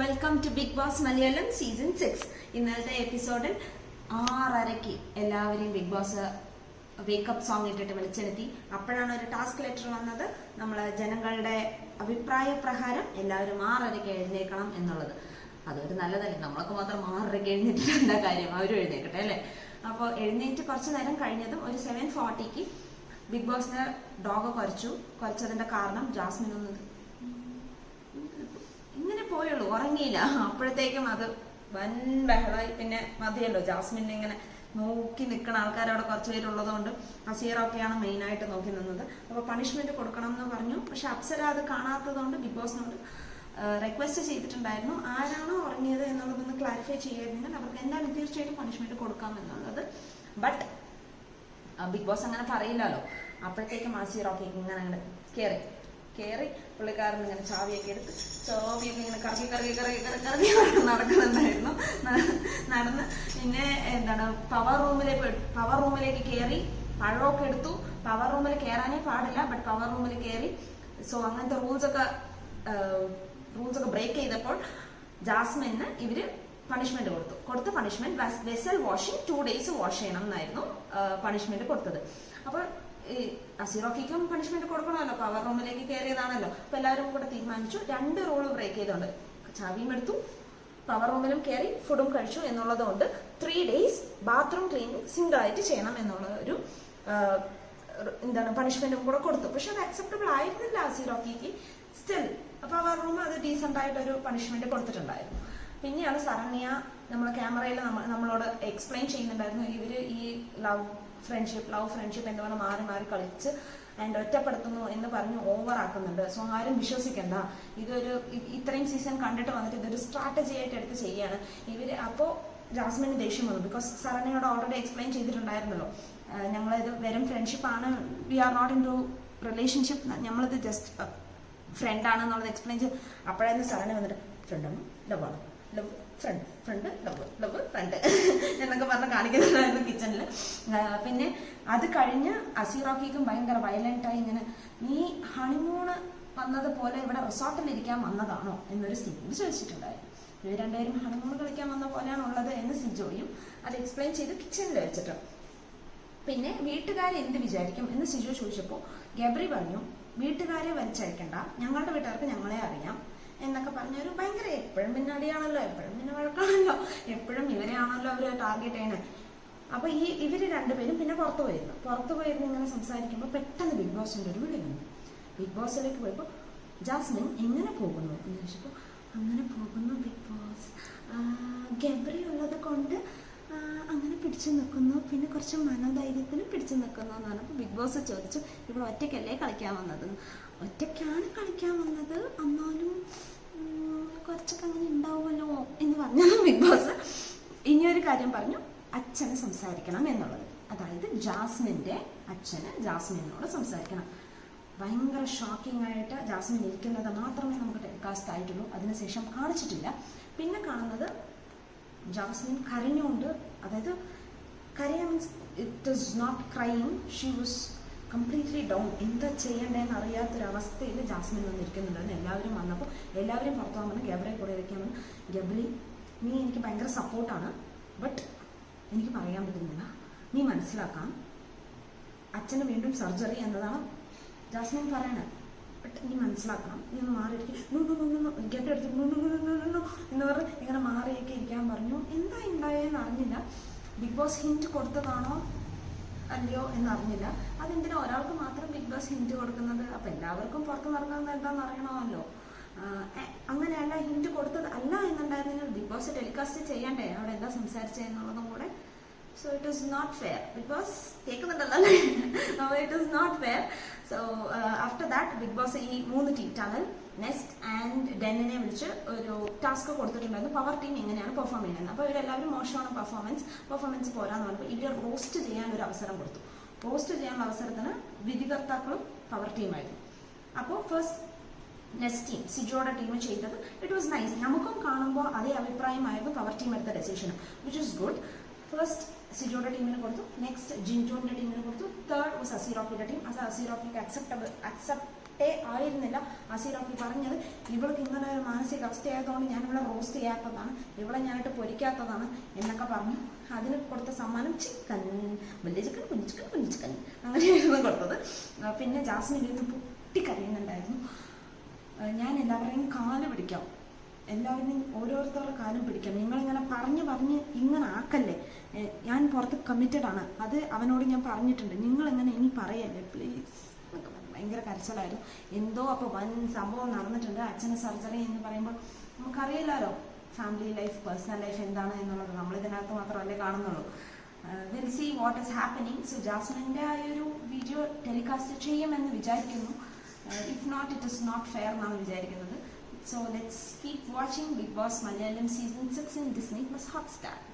Welcome to Bigg Boss Malayalam season six ഇന്നലത്തെ എപ്പിസോഡിൽ ആറരയ്ക്ക് എല്ലാവരെയും ബിഗ് ബോസ് വേക്കപ്പ് സോങ് ഇട്ടിട്ട് വിളിച്ചെടുത്തി അപ്പോഴാണ് ഒരു ടാസ്ക് ലെറ്റർ വന്നത്. നമ്മൾ ജനങ്ങളുടെ അഭിപ്രായ പ്രകാരം എല്ലാവരും ആറരയ്ക്ക് എഴുന്നേൽക്കണം എന്നുള്ളത്. അതൊരു നല്ലതല്ലേ? നമ്മളൊക്കെ മാത്രം ആറരയ്ക്ക് എഴുന്നേറ്റിട്ട് എന്താ കാര്യം? അവരും എഴുന്നേക്കട്ടെ അല്ലേ? അപ്പോൾ എഴുന്നേറ്റ് കുറച്ച് നേരം കഴിഞ്ഞതും ഒരു സെവൻ ഫോർട്ടിക്ക് ബിഗ് ബോസിന് ഡോഗ് കുറച്ചു കുറച്ചതിന്റെ കാരണം ജാസ്മിൻ ഒന്ന് പോയുള്ളൂ ഉറങ്ങിയില്ല. അപ്പോഴത്തേക്കും അത് വൻ ബഹളമായി. പിന്നെ മതിയല്ലോ ജാസ്മിൻ ഇങ്ങനെ നോക്കി നിൽക്കുന്ന ആൾക്കാർ അവിടെ കുറച്ച് പേരുള്ളതുകൊണ്ട് അസീറൊക്കെയാണ് മെയിനായിട്ട് നോക്കി നിന്നത്. അപ്പോൾ പണിഷ്മെന്റ് കൊടുക്കണം എന്ന് പറഞ്ഞു. പക്ഷെ അപ്സര അത് കാണാത്തതുകൊണ്ട് ബിഗ് ബോസിനോട് റിക്വസ്റ്റ് ചെയ്തിട്ടുണ്ടായിരുന്നു. ആരാണോ ഉറങ്ങിയത് എന്നുള്ളതൊന്ന് ക്ലാരിഫൈ ചെയ്യായിരുന്നെങ്കിൽ അവർക്ക് എന്തായാലും തീർച്ചയായിട്ടും പണിഷ്മെന്റ് കൊടുക്കാം എന്നുള്ളത്. ബട്ട് ബിഗ് ബോസ് അങ്ങനെ പറയില്ലല്ലോ. അപ്പോഴത്തേക്കും അസീറൊക്കെ ഇങ്ങനെ അങ്ങോട്ട് കയറി കയറി പുള്ളിക്കാരൻ ഇങ്ങനെ ചാവിയൊക്കെ എടുത്ത് ചാവിയൊക്കെ ഇങ്ങനെ കറക്കി കറക്കി കറക്കി കറക്കി കറക്കി നടക്കുന്നുണ്ടായിരുന്നു. നടന്ന് പിന്നെ എന്താണ് പവർ റൂമിലേക്ക് പവർ റൂമിലേക്ക് കയറി പഴമൊക്കെ എടുത്തു. പവർ റൂമിൽ കയറാനേ പാടില്ല ബട്ട് പവർ റൂമിൽ കയറി സോ അങ്ങനത്തെ റൂൾസ് ഒക്കെ ബ്രേക്ക് ചെയ്തപ്പോൾ ജാസ്മിന് ഇവർ പണിഷ്മെന്റ് കൊടുത്തു. കൊടുത്ത punishment vessel washing two days wash ചെയ്യണം എന്നായിരുന്നു പണിഷ്മെന്റ് കൊടുത്തത്. അപ്പോൾ ഈ അസിറോക്കിക്കും പണിഷ്മെന്റ് കൊടുക്കണമല്ലോ. പവർ റൂമിലേക്ക് കയറിയതാണല്ലോ അപ്പൊ എല്ലാവരും കൂടെ തീരുമാനിച്ചു രണ്ട് റൂൾ ബ്രേക്ക് ചെയ്തുകൊണ്ട്. ചാവിയും എടുത്തു പവർ റൂമിലും കയറി ഫുഡും കഴിച്ചു എന്നുള്ളത് കൊണ്ട് three days bathroom cleaning single ആയിട്ട് ചെയ്യണം എന്നുള്ള ഒരു എന്താണ് പണിഷ്മെന്റും കൂടെ കൊടുത്തു. പക്ഷെ അത് അക്സെപ്റ്റബിൾ ആയിരുന്നില്ല അസിറോക്കിക്ക് സ്റ്റിൽ പവർ റൂം അത് ഡീസെന്റ് ആയിട്ടൊരു പണിഷ്മെന്റ് കൊടുത്തിട്ടുണ്ടായിരുന്നു. പിന്നെയാണ് സരണ്യ നമ്മൾ ക്യാമറയിൽ നമ്മളോട് എക്സ്പ്ലെയിൻ ചെയ്യുന്നുണ്ടായിരുന്നു. ഇവർ ഈ ലവ് ഫ്രണ്ട്ഷിപ്പ് ലവ് ഫ്രണ്ട്ഷിപ്പ് എന്ന് പറഞ്ഞാൽ മാറി മാറി കളിച്ച് ആൻഡ് ഒറ്റപ്പെടുത്തുന്നു എന്ന് പറഞ്ഞ് ഓവർ ആക്കുന്നുണ്ട്. സോ ആരും വിശ്വസിക്കണ്ട. ഇതൊരു ഇത്രയും സീസൺ കണ്ടിട്ട് വന്നിട്ട് ഇതൊരു സ്ട്രാറ്റജി ആയിട്ട് എടുത്ത് ചെയ്യാണ്. ഇവർ അപ്പോ ജാസ്മിന് ദേഷ്യം വന്നു. ബിക്കോസ് സരണ്യയോട് ഓൾറെഡി എക്സ്പ്ലെയിൻ ചെയ്തിട്ടുണ്ടായിരുന്നല്ലോ. ഞങ്ങളിത് വെറും ഫ്രണ്ട്ഷിപ്പ് ആണ്. We are not in to relationship നമ്മളിത് ജസ്റ്റ് ഫ്രണ്ട് ആണെന്നുള്ളത് എക്സ്പ്ലെയിൻ ചെയ്ത് അപ്പോഴായിരുന്നു സരണ്യ വന്നിട്ട് ഫ്രണ്ടാണ് ലവാണ് love friend friend love love friend. എന്നൊക്കെ പറഞ്ഞ് കാണിക്കുന്നുണ്ടായിരുന്നു കിച്ചണിൽ പിന്നെ അത് കഴിഞ്ഞ് അസീറോക്കിക്കും ഭയങ്കര വയലന്റായി ഇങ്ങനെ നീ ഹണിമൂണ് വന്നതുപോലെ ഇവിടെ റിസോർട്ടിൽ ഇരിക്കാൻ വന്നതാണോ? എന്നൊരു സ്ഥിതി ചോദിച്ചിട്ടുണ്ടായിരുന്നു ഇവർ രണ്ടുപേരും ഹണിമൂൺ കളിക്കാൻ വന്ന പോലെയാണ് ഉള്ളത് എന്ന് സിജോയും അത് എക്സ്പ്ലെയിൻ ചെയ്ത് കിച്ചണിൽ വെച്ചിട്ട്. പിന്നെ വീട്ടുകാർ എന്ത് വിചാരിക്കും എന്ന് സിജു ചോദിച്ചപ്പോൾ ഗബ്രി പറഞ്ഞു വീട്ടുകാരെ വലിച്ചയക്കണ്ട. ഞങ്ങളുടെ വീട്ടുകാർക്ക് ഞങ്ങളെ അറിയാം. എന്നൊക്കെ പറഞ്ഞ ഭയങ്കര എപ്പോഴും പിന്നെ അടിയാണല്ലോ എപ്പോഴും പിന്നെ വഴക്കാണല്ലോ എപ്പോഴും ഇവരെയാണല്ലോ അവർ ടാർഗറ്റ് ചെയ്യണേ. അപ്പൊ ഈ ഇവർ രണ്ടുപേരും പിന്നെ പുറത്തു പോയിരുന്നു. പുറത്തു പോയിരുന്നു ഇങ്ങനെ സംസാരിക്കുമ്പോൾ പെട്ടെന്ന് ബിഗ് ബോസിന്റെ ഒരു വിളി വന്നു. ബിഗ് ബോസിലേക്ക് പോയപ്പോൾ ജാസ്മിൻ എങ്ങനെ പോകുന്നു? എന്ന് ചോദിച്ചപ്പോൾ അങ്ങനെ പോകുന്നു ബിഗ് ബോസ് ഗബറി ഉള്ളത് കൊണ്ട് അങ്ങനെ പിടിച്ചു നിൽക്കുന്നു. പിന്നെ കുറച്ച് മനോധൈര്യത്തിന് പിടിച്ചു നിൽക്കുന്നു. എന്ന് പറഞ്ഞപ്പോൾ ബിഗ് ബോസ് ചോദിച്ചു ഇവിടെ ഒറ്റയ്ക്കല്ലേ കളിക്കാൻ വന്നത്? ഒറ്റയ്ക്കാണ് കളിക്കാൻ വന്നത്. എന്നാലും കുറച്ചൊക്കെ അങ്ങനെ ഉണ്ടാവുമല്ലോ എന്ന് പറഞ്ഞു ബിഗ് ബോസ്. ഇനിയൊരു കാര്യം പറഞ്ഞു. അച്ഛന് സംസാരിക്കണം എന്നുള്ളത്. അതായത് ജാസ്മിന്റെ അച്ഛന് ജാസ്മിനോട് സംസാരിക്കണം. ഭയങ്കര ഷോക്കിംഗ് ആയിട്ട് ജാസ്മിൻ ഇരിക്കുന്നത് മാത്രമേ നമുക്ക് ടെലികാസ്റ്റ് ആയിട്ടുള്ളൂ. അതിനുശേഷം കാണിച്ചിട്ടില്ല. പിന്നെ കാണുന്നത് ജാസ്മിൻ കരഞ്ഞുകൊണ്ട് അതായത് കരയാൻ it is not crime she was completely down എന്താ ചെയ്യേണ്ടതെന്ന് അറിയാത്തൊരവസ്ഥയിൽ ജാസ്മിൻ വന്നിരിക്കുന്നുണ്ടായിരുന്നു എല്ലാവരും വന്നപ്പോൾ എല്ലാവരും പുറത്തു വന്നു ഗബറെ കൂടെ പറഞ്ഞു ഗബ്രി നീ എനിക്ക് ഭയങ്കര സപ്പോർട്ടാണ് ബട്ട് എനിക്ക് പറയാൻ പറ്റുന്നില്ല. നീ മനസ്സിലാക്കാം. അച്ഛന് വീണ്ടും സർജറി എന്നതാണ് ജാസ്മിൻ പറയണത് ബട്ട് നീ മനസ്സിലാക്കണം. നീ ഒന്ന് മാറിയിരിക്കും. ഗെറ്റ് എടുത്ത് എന്ന് പറഞ്ഞ് ഇങ്ങനെ മാറിയൊക്കെ ഇരിക്കാൻ പറഞ്ഞു. എന്താ ഉണ്ടായെന്ന് അറിഞ്ഞില്ല. ബിഗ് ബോസ് ഹിന്റ് കൊടുത്തതാണോ? അല്ലയോ എന്നറിഞ്ഞില്ല. അതെന്തിനാ? ഒരാൾക്ക് മാത്രം ബിഗ് ബോസ് ഹിന്റ് കൊടുക്കുന്നത്? അപ്പൊ എല്ലാവർക്കും പുറത്ത് നടക്കുന്നത് എന്താണെന്ന് അറിയണമല്ലോ. അങ്ങനെയല്ല ഹിന്റ് കൊടുത്തത് അല്ല എന്നുണ്ടായിരുന്നെങ്കിൽ ബിഗ് ബോസ് ടെലികാസ്റ്റ് ചെയ്യണ്ടേ? അവിടെ എന്താ സംസാരിച്ചതെന്നുള്ളതും കൂടെ. So it is not fair because കേൾക്കുന്നുണ്ടല്ലോ it is not fair so after that Bigg Boss ഈ മൂന്ന് ടീം ടണൽ നെക്സ്റ്റ് ആൻഡ് ഡെന്നിനെ വിളിച്ച് ഒരു ടാസ്ക് കൊടുത്തിട്ടുണ്ടായിരുന്നു. പവർ ടീം എങ്ങനെയാണ് പെർഫോം ചെയ്യുന്നത്? അപ്പോൾ ഇവരെല്ലാവരും മോശമാണ് പെർഫോമൻസ് പെർഫോമൻസ് പോരാന്ന് പറഞ്ഞപ്പോൾ ഇവരെ റോസ്റ്റ് ചെയ്യാൻ ഒരു അവസരം കൊടുത്തു. റോസ്റ്റ് ചെയ്യാനുള്ള അവസരത്തിന് വിധികർത്താക്കളും പവർ ടീമായിരുന്നു അപ്പോൾ ഫസ്റ്റ് നെസ്റ്റ് ടീം സിജോയുടെ ടീം ചെയ്തത്. ഇറ്റ് വാസ് നൈസ് നമുക്കും കാണുമ്പോൾ അതേ അഭിപ്രായമായിരുന്നു പവർ ടീം എടുത്ത decision which is good first സിജോയുടെ ടീമിന് കൊടുത്തു. നെക്സ്റ്റ് ജിൻജോന്റെ ടീമിന് കൊടുത്തു. തേർഡ് വാസ് അസീറോക്കിയുടെ ടീം അത് അസീറോക്കിക്ക് അക്സെപ്റ്റബിൾ അക്സെപ്റ്റേ ആയിരുന്നില്ല. അസീറോക്കി പറഞ്ഞത് ഇവൾക്ക് ഇങ്ങനെ ഒരു മാനസിക മാനസികാവസ്ഥയായതുകൊണ്ട് ഞാൻ ഇവിടെ റോസ്റ്റ് ചെയ്യാത്തതാണ്. ഇവളെ ഞാനിട്ട് പൊരിക്കാത്തതാണ് എന്നൊക്കെ പറഞ്ഞു. അതിന് കൊടുത്ത സമ്മാനം ചിക്കൻ വലിയ ചിക്കൻ കുഞ്ഞു ചിക്കൻ കുഞ്ഞു ചിക്കൻ അങ്ങനെയായിരുന്നു കൊടുത്തത്. പിന്നെ ജാസ്മിൻ ഇരുന്ന് പൊട്ടിക്കരയുന്നുണ്ടായിരുന്നു. ഞാൻ എല്ലാവരെയും കാൽ പിടിക്കാം. എല്ലാവരുടെയും ഓരോരുത്തരുടെ കാലും പിടിക്കണം നിങ്ങളിങ്ങനെ പറഞ്ഞ് പറഞ്ഞ് ഇങ്ങനെ ആക്കല്ലേ? ഞാൻ പുറത്ത് കമ്മിറ്റഡ് ആണ്. അത് അവനോട് ഞാൻ പറഞ്ഞിട്ടുണ്ട്. നിങ്ങൾ എങ്ങനെ ഇനി പറയല്ലേ? പ്ലീസ്. ഭയങ്കര കരച്ചിലായിരുന്നു. എന്തോ അപ്പോൾ വൻ സംഭവം നടന്നിട്ടുണ്ട്. അച്ഛന് സർജറി എന്ന് പറയുമ്പോൾ നമുക്കറിയില്ലല്ലോ ഫാമിലി ലൈഫ് പേഴ്സണൽ ലൈഫ് എന്താണ് എന്നുള്ളത്. നമ്മൾ ഇതിനകത്ത് മാത്രമല്ലേ കാണുന്നുള്ളൂ. Will see what is happening so ജാസ്മിന്റെ ആ ഒരു വീഡിയോ ടെലികാസ്റ്റ് ചെയ്യുമെന്ന് വിചാരിക്കുന്നു. If not it is not fair എന്നാണ് വിചാരിക്കുന്നത്. So let's keep watching Big Boss Malayalam Season 6 in Disney Plus Hotstar.